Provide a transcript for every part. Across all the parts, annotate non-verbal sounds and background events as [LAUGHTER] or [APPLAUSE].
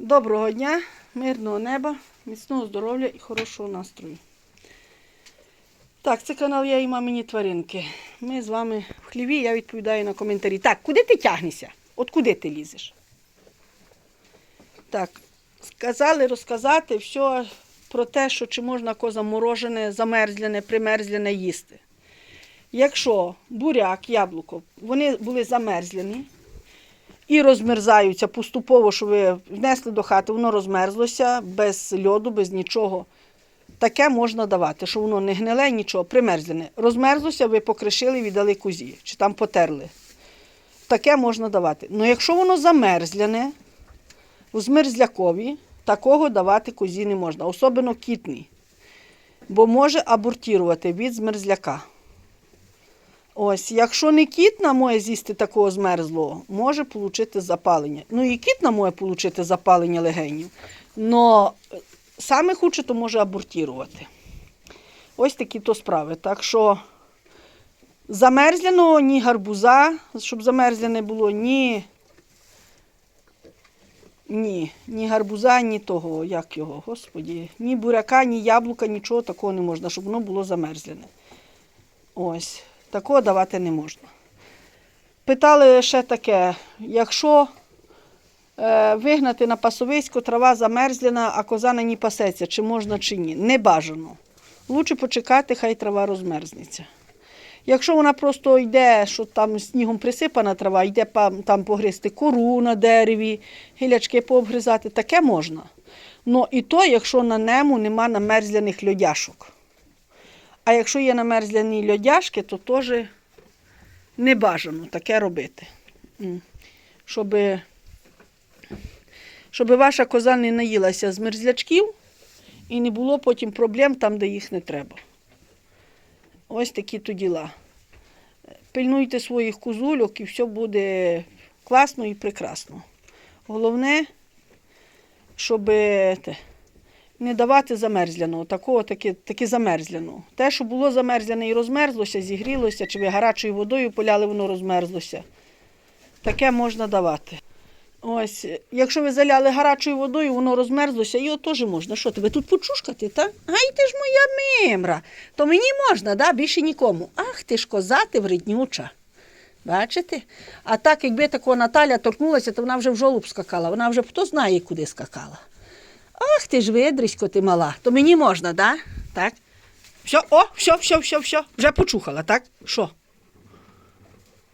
Доброго дня, мирного неба, міцного здоров'я і хорошого настрою. Так, це канал Я і мамині тваринки. Ми з вами в хліві, я відповідаю на коментарі. Так, куди ти тягнешся? От куди ти лізеш? Так, сказали розказати все про те, що чи можна коза морожене, замерзляне, примерзляне їсти. Якщо буряк, яблуко, вони були замерзляні, і розмерзаються поступово, що ви внесли до хати, воно розмерзлося без льоду, без нічого. Таке можна давати, що воно не гниле, нічого, примерзлене. Розмерзлося, ви покришили, віддали кузі, чи там потерли. Таке можна давати. Ну якщо воно замерзляне, у змерзлякові, такого давати козі не можна, особливо кітний, бо може абортувати від змерзляка. Ось, якщо не кітна може з'їсти такого змерзлого, може отримати запалення. Ну і кітна може отримати запалення легенів. Но саме худше, то може абортувати. Ось такі то справи. Так що замерзляного ні гарбуза, щоб замерзляне було, ні. Ні, ні гарбуза, ні того, як його, господі, ні буряка, ні яблука, нічого такого не можна, щоб воно було замерзлене. Ось. Такого давати не можна. Питали ще таке, якщо е, вигнати на пасовисько, трава замерзлена, а коза на ній пасеться, чи можна, чи ні. Не бажано. Лучше почекати, хай трава розмерзнеться. Якщо вона просто йде, що там снігом присипана трава, йде там погризти кору на дереві, гілячки пообгризати, таке можна. Ну і то, якщо на нему нема намерзляних льодяшок. А якщо є намерзляні льодяшки, то теж не бажано таке робити. Щоб, щоб ваша коза не наїлася з мерзлячків і не було потім проблем там, де їх не треба. Ось такі то діла. Пильнуйте своїх козульок і все буде класно і прекрасно. Головне, щоб не давати замерзляного, такого таки, таки замерзляного. Те, що було замерзляне і розмерзлося, зігрілося, чи ви гарячою водою поляли, воно розмерзлося. Таке можна давати. Ось, якщо ви заляли гарячою водою, воно розмерзлося, його теж можна. Що тебе тут почушкати, та? Ай, ти ж моя мимра. То мені можна, да? більше нікому. Ах, ти ж коза, ти вреднюча. Бачите? А так, якби такого Наталя торкнулася, то вона вже в жолуб скакала. Вона вже хто знає, куди скакала. Ах, ти ж видрисько, ти мала. То мені можна, да? так? Все, о, все, все, все, все. Вже почухала, так? Що?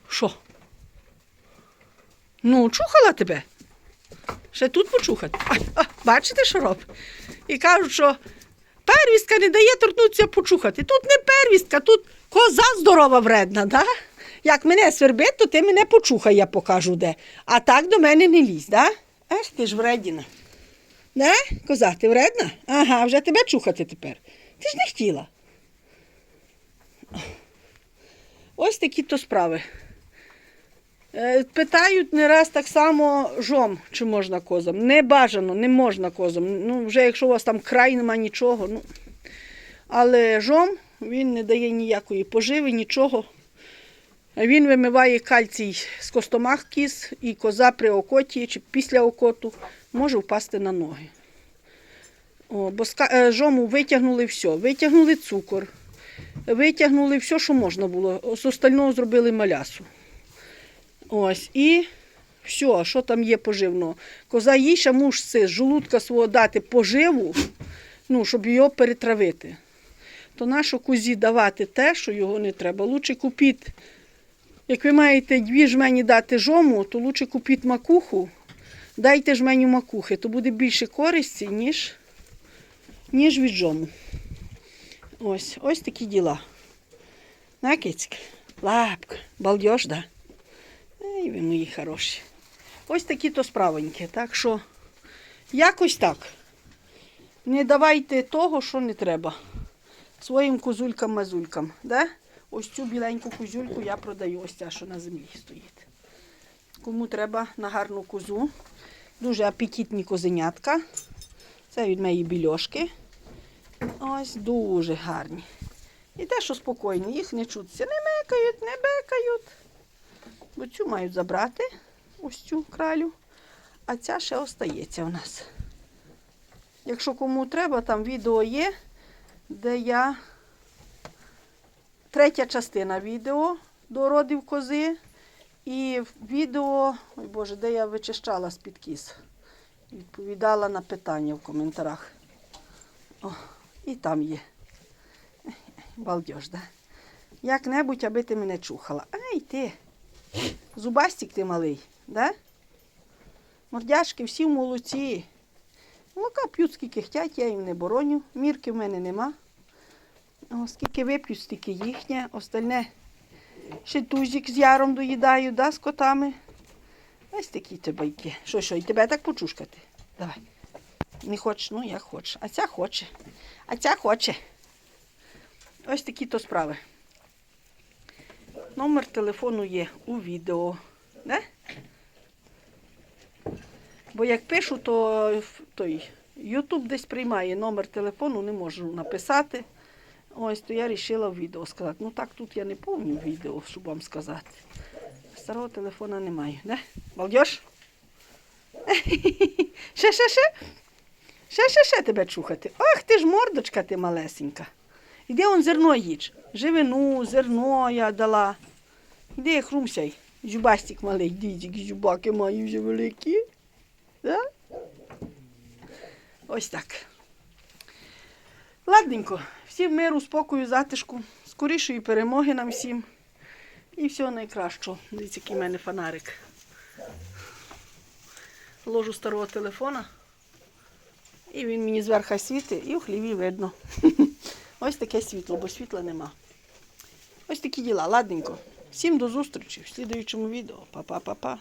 Що? Ну, чухала тебе. Ще тут почухати. А, а, бачите, що робить? І кажуть, що первістка не дає торкнутися почухати. Тут не первістка, тут коза здорова вредна, да? Як мене свербить, то ти мене почухай, я покажу де. А так до мене не лізь, да? Ех, ти ж вредіна. Не, коза, ти вредна? Ага, вже тебе чухати тепер. Ти ж не хотіла. Ось такі то справи. Е, Питають не раз так само жом, чи можна козам. Не бажано, не можна козам. Ну, вже якщо у вас там край нема нічого. Ну. Але жом він не дає ніякої поживи, нічого. Він вимиває кальцій з костомах кіз, і коза при окоті чи після окоту може впасти на ноги. О, бо е, жому витягнули все, витягнули цукор, витягнули все, що можна було. З остального зробили малясу. Ось, і все, що там є поживного. Коза їй мусить з желудка свого дати поживу, ну, щоб його перетравити. То нащо козі давати те, що його не треба. Лучше купіть, як ви маєте дві жмені дати жому, то лучше купіть макуху, дайте жменю макухи, то буде більше користі, ніж, ніж від жому. Ось, ось такі діла. На, кицька? Лапка, балдеж, да? Ей, ви мої хороші. Ось такі то справоньки. Так що якось так. Не давайте того, що не треба. Своїм козулькам-мазулькам. Да? Ось цю біленьку козюльку я продаю, ось ця, що на землі стоїть. Кому треба на гарну козу. Дуже апетитні козенятка. Це від моєї більошки. Ось дуже гарні. І те, що спокійні, їх не чутися. Не мекають, не бекають. Бо цю мають забрати, ось цю кралю. а ця ще остається у нас. Якщо кому треба, там відео є, де я. Третя частина відео до родів кози. І відео, ой Боже, де я вичищала з-під кіз. Відповідала на питання в коментарях. О, і там є. Балдеж, да? Як-небудь, аби ти мене чухала. Ай ти. Зубастик ти малий, да? Мордяшки всі в молоці. Молока п'ють скільки хотять, я їм не бороню. Мірки в мене нема. О, скільки вип'ють, стільки їхнє. Остальне ще тузик з яром доїдаю, да, з котами. Ось такі ті байки. Що, що, і тебе так почушкати? Давай. Не хочеш, ну як хочеш. А ця хоче. А ця хоче. Ось такі то справи. Номер телефону є у відео. Не? Бо як пишу, то той YouTube десь приймає номер телефону, не можу написати. Ось, то я вирішила відео сказати. Ну так тут я не помню відео, щоб вам сказати. Старого телефона немає, не? Балдеж? [LAUGHS] Ще, ще, ще? Ще, ще, ще тебе чухати. Ах, ти ж мордочка ти малесенька. Іди он зерно їж. Живину, зерно я дала. Іди хрумсяй. Зюбастик малий, дідік, зюбаки маю вже великі. Да? Ось так. Ладненько. Всім миру, спокою, затишку, скорішої перемоги нам всім. І всього найкращого. Дивіться, який в мене фонарик. Ложу старого телефона. І він мені зверху світить, і в хліві видно. [LAUGHS] Ось таке світло, бо світла нема. Ось такі діла, ладненько. Всім до зустрічі в слідуючому відео. Па-па-па-па.